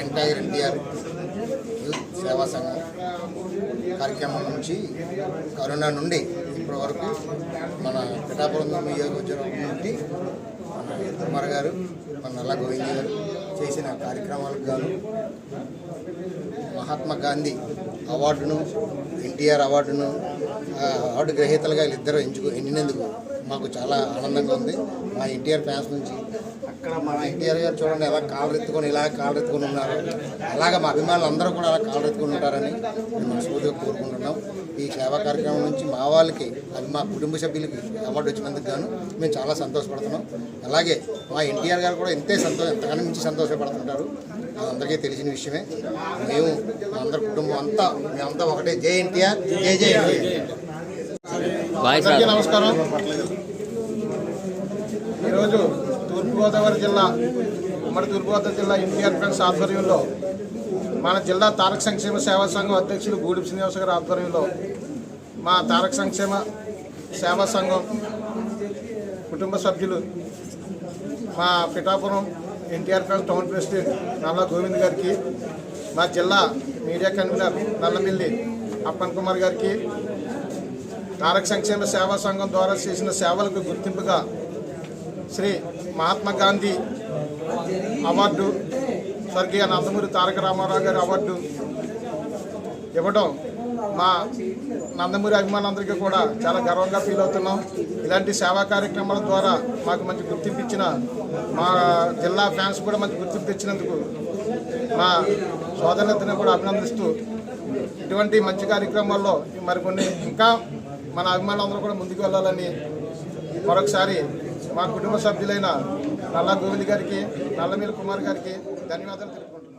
Entire NTR youth సేవా సంఘం కార్యక్రమం నుంచి కరోనా నుండి ఇప్పటి వరకు మన పిఠాపురం నియోజకవర్గం నుండి మన కుమార్ గారు మన నల్ల గోవింద్ గారు చేసిన కార్యక్రమాలకు గాను మహాత్మా గాంధీ అవార్డును ఎన్టీఆర్ అవార్డును అవార్డు గ్రహీతలుగా వీళ్ళిద్దరూ ఎంచుకు ఎన్నినందుకు మాకు చాలా ఆనందంగా ఉంది. మా ఎన్టీఆర్ ఫ్యాన్స్ నుంచి. అక్కడ మా ఎన్టీఆర్ గారు చూడండి ఎలా కాలరెత్తుకొని ఇలా కాలరెత్తుకొని ఉన్నారు. అలాగా మా అభిమానులు అందరూ కూడా అలా కాలరెత్తుకొని ఉంటారని మేము మనస్ఫూర్తిగా కోరుకుంటున్నాం. ఈ సేవా కార్యక్రమం నుంచి మా వాళ్ళకి అది మా కుటుంబ సభ్యులకి అవార్డు వచ్చినందుకు గాను మేము చాలా సంతోషపడుతున్నాం. అలాగే మా ఎన్టీఆర్ గారు కూడా ఎంతే సంతోషం ఎంతగానో మించి సంతోషపడుతుంటారు. అందరికీ తెలిసిన విషయమే. మేము మా అందరి కుటుంబం అంతా మేమంతా ఒకటే. జై ఎన్టీఆర్ జై జై ఎన్టీఆర్. అందరికీ నమస్కారం. ఈరోజు తూర్పుగోదావరి జిల్లా ఉమ్మడి తూర్పుగోదావరి జిల్లా ఎన్టీఆర్ ఫ్రెండ్స్ ఆధ్వర్యంలో మన జిల్లా తారక సంక్షేమ సేవా సంఘం అధ్యక్షులు గూడి శ్రీనివాస గారి ఆధ్వర్యంలో మా తారక సంక్షేమ సేవా సంఘం కుటుంబ సభ్యులు మా Pithapuram NTR friends town president Nalla Govind గారికి మా జిల్లా మీడియా కన్వీనర్ నల్లమిల్లి అప్పన్ కుమార్ గారికి తారక సంక్షేమ సేవా సంఘం ద్వారా చేసిన సేవలకు గుర్తింపుగా శ్రీ మహాత్మా గాంధీ అవార్డు స్వర్గీయ నందమూరి తారక రామారావు గారి అవార్డు ఇవ్వడం మా నందమూరి అభిమానులందరికీ కూడా చాలా గర్వంగా ఫీల్ అవుతున్నాం. ఇలాంటి సేవా కార్యక్రమాల ద్వారా మాకు మంచి గుర్తింపు ఇచ్చిన మా జిల్లా ఫ్యాన్స్ కూడా మంచి గుర్తింపు ఇచ్చినందుకు మా సోదరులందరినీ కూడా అభినందిస్తూ ఇటువంటి మంచి కార్యక్రమాల్లో మరికొన్ని ఇంకా మన అభిమానులందరూ కూడా ముందుకు వెళ్ళాలని మరొకసారి మా కుటుంబ సభ్యులైన నల్ల గోవింద్ గారికి నల్లమీల కుమార్ గారికి ధన్యవాదాలు తెలుపుకుంటున్నాను